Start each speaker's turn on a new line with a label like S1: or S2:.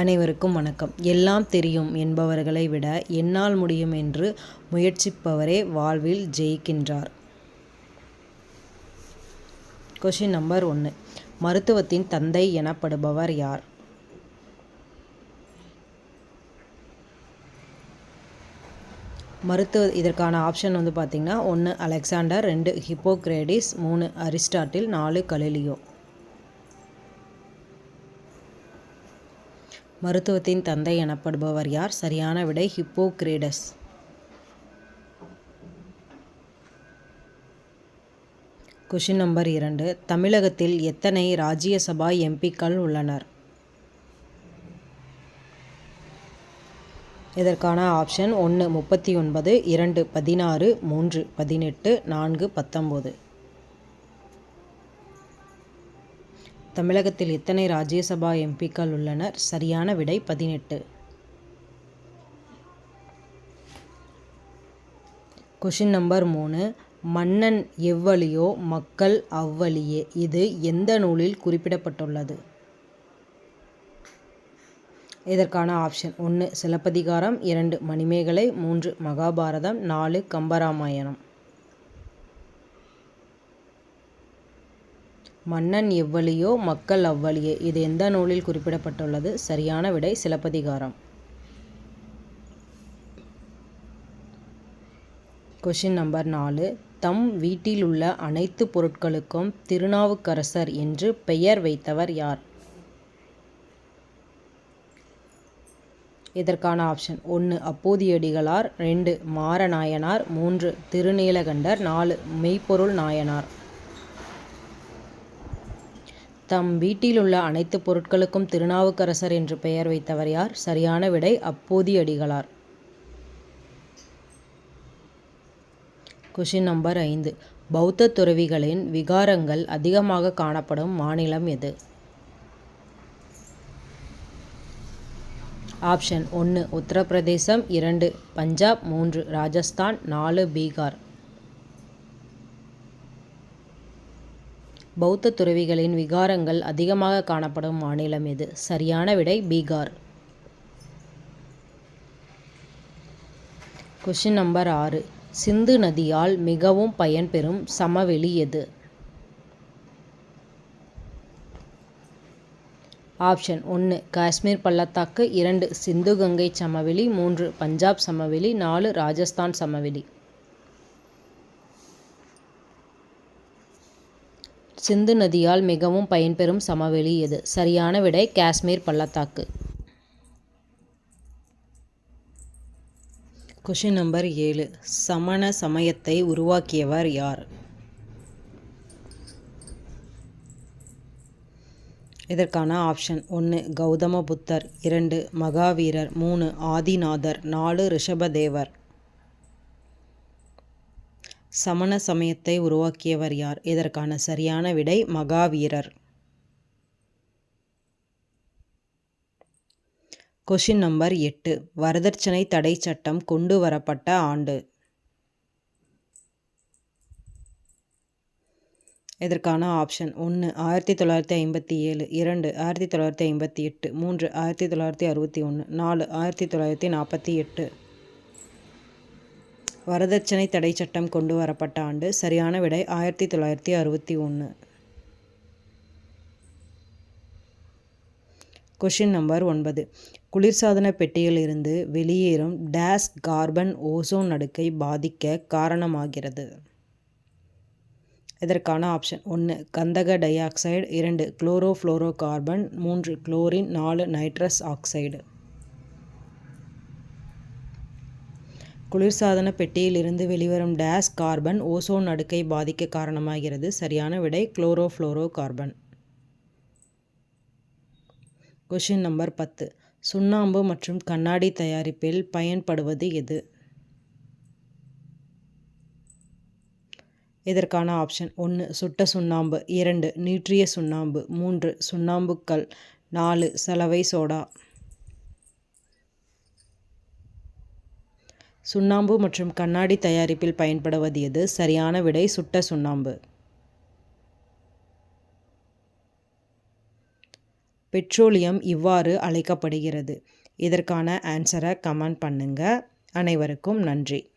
S1: அனைவருக்கும் வணக்கம். எல்லாம் தெரியும் என்பவர்களை விட என்னால் முடியும் என்று முயற்சிப்பவரே வாழ்வில் ஜெயிக்கின்றார். கொஷின் நம்பர் ஒன்று மருத்துவத்தின் தந்தை எனப்படுபவர் யார்? மருத்துவ இதற்கான ஆப்ஷன் வந்து பார்த்திங்கன்னா ஒன்று அலெக்சாண்டர் ரெண்டு ஹிப்போக்ரேடிஸ் மூணு அரிஸ்டாட்டில் நாலு கலிலியோ. மருத்துவத்தின் தந்தை எனப்படுபவர் யார்? சரியான விடை ஹிப்போக்ரேடஸ். கொஷின் நம்பர் இரண்டு. தமிழகத்தில் எத்தனை ராஜ்யசபா எம்பிக்கள் உள்ளனர்? இதற்கான ஆப்ஷன் ஒன்று முப்பத்தி ஒன்பது இரண்டு பதினாறு மூன்று பதினெட்டு நான்கு பத்தொம்போது தமிழகத்தில் எத்தனை ராஜ்யசபா எம்பிக்கள் உள்ளனர்? சரியான விடை பதினெட்டு. கொஷின் நம்பர் மூணு. மன்னன் எவ்வழியோ மக்கள் அவ்வழியே. இது எந்த நூலில் குறிப்பிடப்பட்டுள்ளது? இதற்கான ஆப்ஷன் ஒன்று சிலப்பதிகாரம் இரண்டு மணிமேகலை மூன்று மகாபாரதம் நாலு கம்பராமாயணம். மன்னன் எவ்வழியோ மக்கள் அவ்வழியே இது எந்த நூலில் குறிப்பிடப்பட்டுள்ளது? சரியான விடை சிலப்பதிகாரம். கொஷின் நம்பர் நாலு. தம் வீட்டில் உள்ள அனைத்து பொருட்களுக்கும் திருநாவுக்கரசர் என்று பெயர் வைத்தவர் யார்? இதற்கான ஆப்ஷன் ஒன்று அப்போதியடிகளார். ரெண்டு மாரநாயனார். மூன்று திருநீலகண்டர். நாலு மெய்ப்பொருள் நாயனார். தம் வீட்டிலுள்ள அனைத்து பொருட்களுக்கும் திருநாவுக்கரசர் என்று பெயர் வைத்தவர் யார்? சரியான விடை அப்போதியடிகளார். கொஷின் நம்பர் ஐந்து. பௌத்த துறவிகளின் விகாரங்கள் அதிகமாக காணப்படும் மாநிலம் எது? ஆப்ஷன் ஒன்று உத்தரப்பிரதேசம். இரண்டு பஞ்சாப். மூன்று ராஜஸ்தான். நாலு பீகார். பௌத்த துறவிகளின் விகாரங்கள் அதிகமாக காணப்படும் மாநிலம் எது? சரியான விடை பீகார். கொஷின் நம்பர் ஆறு. சிந்து நதியால் மிகவும் பயன்பெறும் சமவெளி எது? ஆப்ஷன் ஒன்று காஷ்மீர் பள்ளத்தாக்கு இரண்டு சிந்து கங்கை சமவெளி மூன்று பஞ்சாப் சமவெளி நாலு ராஜஸ்தான் சமவெளி. சிந்து நதியால் மிகவும் பயன்பெறும் சமவெளி எது சரியான விடை காஷ்மீர் பள்ளத்தாக்கு. கொஷின் நம்பர் ஏழு. சமண சமயத்தை உருவாக்கியவர் யார்? இதற்கான ஆப்ஷன் ஒன்று கௌதம புத்தர் இரண்டு மகாவீரர். மூணு ஆதிநாதர். நாலு ரிஷபதேவர். சமண சமயத்தை உருவாக்கியவர் யார்? இதற்கான சரியான விடை மகாவீரர். கொஷின் நம்பர் எட்டு. வரதட்சணை தடை சட்டம் கொண்டு வரப்பட்ட ஆண்டு. இதற்கான ஆப்ஷன் ஒன்று ஆயிரத்தி தொள்ளாயிரத்தி ஐம்பத்தி ஏழு இரண்டு ஆயிரத்தி தொள்ளாயிரத்தி ஐம்பத்தி எட்டு மூன்று ஆயிரத்தி தொள்ளாயிரத்தி அறுபத்தி ஒன்று நாலு ஆயிரத்தி தொள்ளாயிரத்தி நாற்பத்தி எட்டு. வரதட்சணை தடை சட்டம் கொண்டு வரப்பட்ட ஆண்டு சரியான விடை ஆயிரத்தி தொள்ளாயிரத்தி அறுபத்தி ஒன்று கொஷின் நம்பர் ஒன்பது. குளிர்சாதன பெட்டியிலிருந்து வெளியேறும் டேஸ் கார்பன் ஓசோன் அடுக்கை பாதிக்க காரணமாகிறது. இதற்கான ஆப்ஷன் ஒன்று கந்தக டை ஆக்சைடு இரண்டு குளோரோஃப்ளோரோ கார்பன் மூன்று குளோரின் நாலு நைட்ரஸ் ஆக்சைடு. குளிர்சாதன பெட்டியிலிருந்து வெளிவரும் டேஸ் கார்பன் ஓசோன் அடுக்கை பாதிக்க காரணமாகிறது. சரியான விடை குளோரோஃப்ளோரோ கார்பன் கொஷின் நம்பர் பத்து. சுண்ணாம்பு மற்றும் கண்ணாடி தயாரிப்பில் பயன்படுவது எது? இதற்கான ஆப்ஷன் ஒன்று சுட்ட சுண்ணாம்பு. இரண்டு நீற்றிய சுண்ணாம்பு. மூன்று சுண்ணாம்புக்கல். நாலு சலவை சோடா. சுண்ணாம்பு மற்றும் கண்ணாடி தயாரிப்பில் பயன்படுவது எது சரியான விடை சுட்ட சுண்ணாம்பு. பெட்ரோலியம் இவ்வாறு அழைக்கப்படுகிறது. இதற்கான ஆன்சரை கமெண்ட் பண்ணுங்கள் அனைவருக்கும் நன்றி.